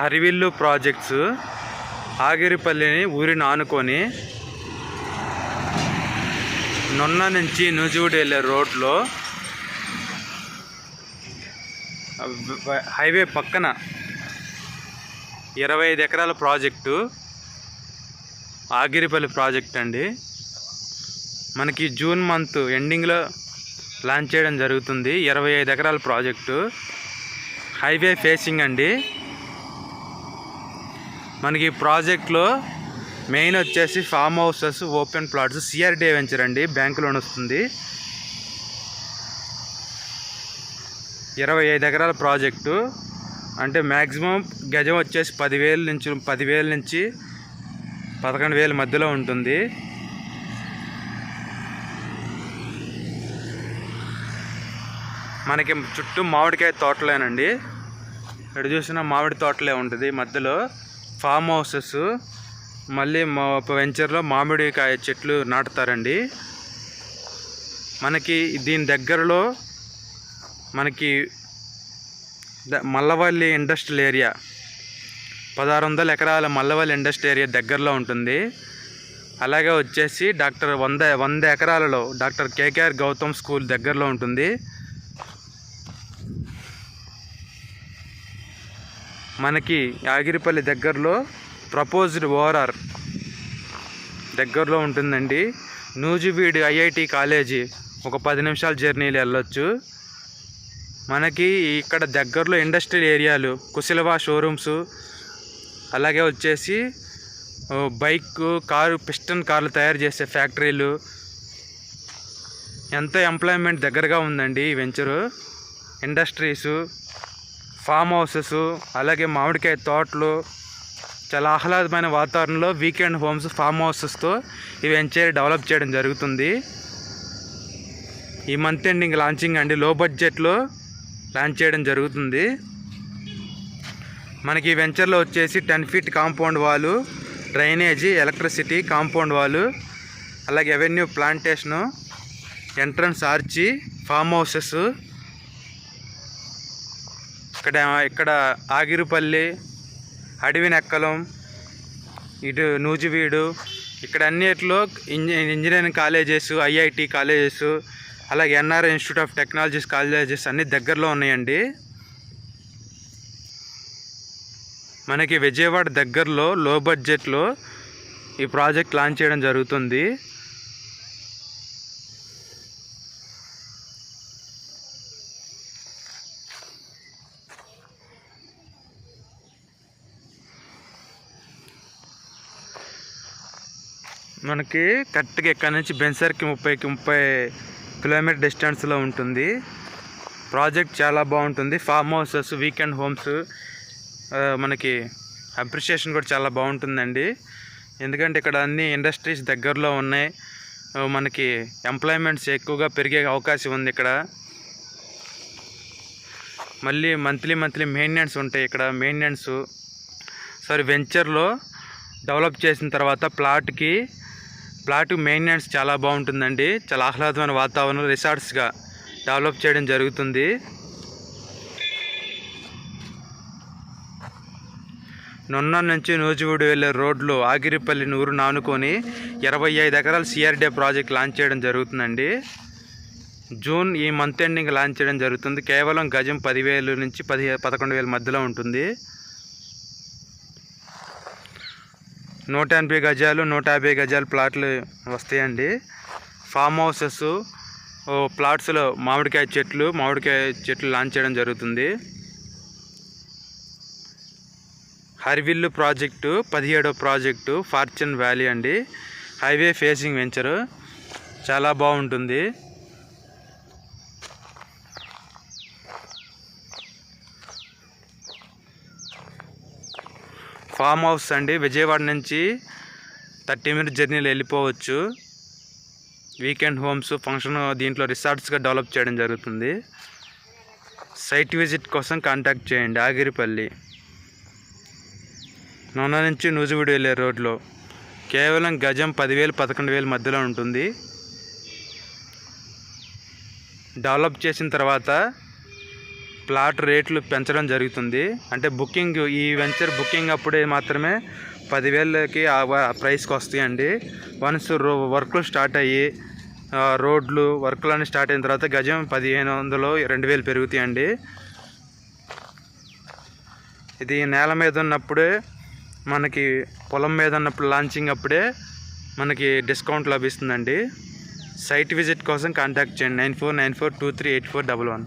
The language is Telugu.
హరివిల్లు ప్రాజెక్ట్స్ ఆగిరిపల్లిని ఊరిని ఆనుకొని నొన్న నుంచి నూజివీడు వెళ్ళే రోడ్లో హైవే పక్కన ఇరవై ఐదు ఎకరాల ప్రాజెక్టు ఆగిరిపల్లి ప్రాజెక్ట్ అండి. మనకి జూన్ మంత్ ఎండింగ్లో లాంచ్ చేయడం జరుగుతుంది. ఇరవై ఐదు ఎకరాల ప్రాజెక్టు. హైవే ఫేసింగ్ అండి. మనకి ప్రాజెక్ట్లో మెయిన్ వచ్చేసి farm houses open plots CRDA venture అండి. బ్యాంకు లోన్ వస్తుంది. ఇరవై ఐదు ఎకరాల ప్రాజెక్టు. అంటే మ్యాక్సిమం గజం వచ్చేసి పదివేల నుంచి పదివేల నుంచి పదకొండు వేల మధ్యలో ఉంటుంది. మనకి చుట్టూ మామిడికాయ తోటలేనండి. ఎటు చూసినా మామిడి తోటలే ఉంటుంది. మధ్యలో ఫామ్ హౌసెస్ మళ్ళీ మా వెంచర్లో మామిడికాయ చెట్లు నాటుతారండి. మనకి దీని దగ్గరలో మనకి మల్లవల్లి ఇండస్ట్రియల్ ఏరియా. పదహారు వందల ఎకరాల మల్లవల్లి ఇండస్ట్రియల్ ఏరియా దగ్గరలో ఉంటుంది. అలాగే వచ్చేసి డాక్టర్ వంద వంద ఎకరాలలో డాక్టర్ కేకేఆర్ గౌతమ్ స్కూల్ దగ్గరలో ఉంటుంది. మనకి యాగిరిపల్లి దగ్గరలో ప్రపోజ్డ్ ఓఆర్ఆర్ దగ్గరలో ఉంటుందండి. Nuzvid IIT college. ఒక పది నిమిషాల జర్నీలు వెళ్ళొచ్చు. మనకి ఇక్కడ దగ్గరలో ఇండస్ట్రియల్ ఏరియాలు కుశలవా షోరూమ్స్ అలాగే వచ్చేసి బైక్ కారు పిస్టన్ కార్లు తయారు చేసే ఫ్యాక్టరీలు. ఎంత ఎంప్లాయ్మెంట్ దగ్గరగా ఉందండి ఈ వెంచరు. ఇండస్ట్రీసు. ఫామ్ హౌసెస్ అలాగే మామిడికాయ తోటలు చాలా ఆహ్లాదమైన వాతావరణంలో వీకెండ్ హోమ్స్ ఫామ్ హౌసెస్తో ఈ వెంచర్ డెవలప్ చేయడం జరుగుతుంది. ఈ మంత్ ఎండింగ్ లాంచింగ్ అండి. లో బడ్జెట్లో లాంచ్ చేయడం జరుగుతుంది. మనకి ఈ వెంచర్లో వచ్చేసి ten feet compound wall drainage electricity compound wall అలాగే avenue plantation entrance arch farm houses ఇక్కడ ఇక్కడ ఆగిరిపల్లి అడవినెక్కలం ఇటు నూజివీడు ఇక్కడ అన్నిట్లో ఇంజ ఇంజనీరింగ్ కాలేజెస్ ఐఐటి కాలేజెస్ అలాగే NR institute of technologies colleges అన్ని దగ్గరలో ఉన్నాయండి. మనకి విజయవాడ దగ్గరలో లో బడ్జెట్లో ఈ ప్రాజెక్ట్ లాంచ్ చేయడం జరుగుతుంది. మనకి కరెక్ట్గా ఇక్కడ నుంచి బెన్సర్కి ముప్పైకి ముప్పై కిలోమీటర్ డిస్టెన్స్లో ఉంటుంది. ప్రాజెక్ట్ చాలా బాగుంటుంది. ఫామ్ హౌసెస్ వీకెండ్ హోమ్స్ మనకి అప్రిషియేషన్ కూడా చాలా బాగుంటుందండి. ఎందుకంటే ఇక్కడ అన్ని ఇండస్ట్రీస్ దగ్గరలో ఉన్నాయి. మనకి ఎంప్లాయ్మెంట్స్ ఎక్కువగా పెరిగే అవకాశం ఉంది ఇక్కడ. మళ్ళీ మంత్లీ మంత్లీ మెయింటెనెన్స్ ఉంటాయి ఇక్కడ. మెయింటెనెన్స్ సారీ వెంచర్లో డెవలప్ చేసిన తర్వాత ప్లాట్కి ప్లాట్ మెయింటెనెన్స్ చాలా బాగుంటుందండి. చాలా ఆహ్లాదమైన వాతావరణం రిసార్ట్స్గా డెవలప్ చేయడం జరుగుతుంది. నొన్న నుంచి నూజివీడు వెళ్ళే రోడ్లో ఆగిరిపల్లి నూరు నానుకొని ఇరవై ఐదు ఎకరాల సిఆర్డే ప్రాజెక్ట్ లాంచ్ చేయడం జరుగుతుందండి. జూన్ ఈ మంత్ ఎండింగ్ లాంచ్ చేయడం జరుగుతుంది. కేవలం గజం పదివేలు నుంచి పది పదకొండు వేల మధ్యలో ఉంటుంది. నూట ఎనభై గజాలు నూట యాభై గజాలు ప్లాట్లు వస్తాయండి. ఫామ్ హౌసెస్ ఓ ప్లాట్స్లో మామిడికాయ చెట్లు మామిడికాయ చెట్లు లాంచ్ చేయడం జరుగుతుంది. హర్విల్లు ప్రాజెక్టు పదిహేడో ప్రాజెక్టు ఫార్చ్యూన్ వ్యాలీ అండి. Highway facing venture. చాలా బాగుంటుంది. ఫామ్ హౌస్ అండి. విజయవాడ నుంచి థర్టీ మినిట్స్ జర్నీలో వెళ్ళిపోవచ్చు. వీకెండ్ హోమ్స్ ఫంక్షన్ దీంట్లో రిసార్ట్స్గా డెవలప్ చేయడం జరుగుతుంది. సైట్ విజిట్ కోసం కాంటాక్ట్ చేయండి. ఆగిరిపల్లి. నూనె నుంచి నూజివీడు వెళ్ళే రోడ్లో కేవలం గజం పదివేలు పదకొండు వేలు మధ్యలో ఉంటుంది. డెవలప్ చేసిన తర్వాత ప్లాట్ రేట్లు పెంచడం జరుగుతుంది. అంటే బుకింగ్ ఈ వెంచర్ బుకింగ్ అప్పుడే మాత్రమే పదివేలకి ఆ వ- ప్రైస్కి వస్తాయండి. వన్స్ రో వర్క్లు స్టార్ట్ అయ్యి రోడ్లు రోడ్లు వర్క్లన్నీ స్టార్ట్ అయిన తర్వాత గజం పదిహేను వందలు రెండు వేలు పెరుగుతాయండి. ఇది నేల మీద ఉన్నప్పుడే మనకి పొలం మీద ఉన్నప్పుడు లాంచింగ్ అప్పుడే మనకి డిస్కౌంట్ లభిస్తుందండి. సైట్ విజిట్ కోసం కాంటాక్ట్ చేయండి. Nine four nine four two three eight four double one.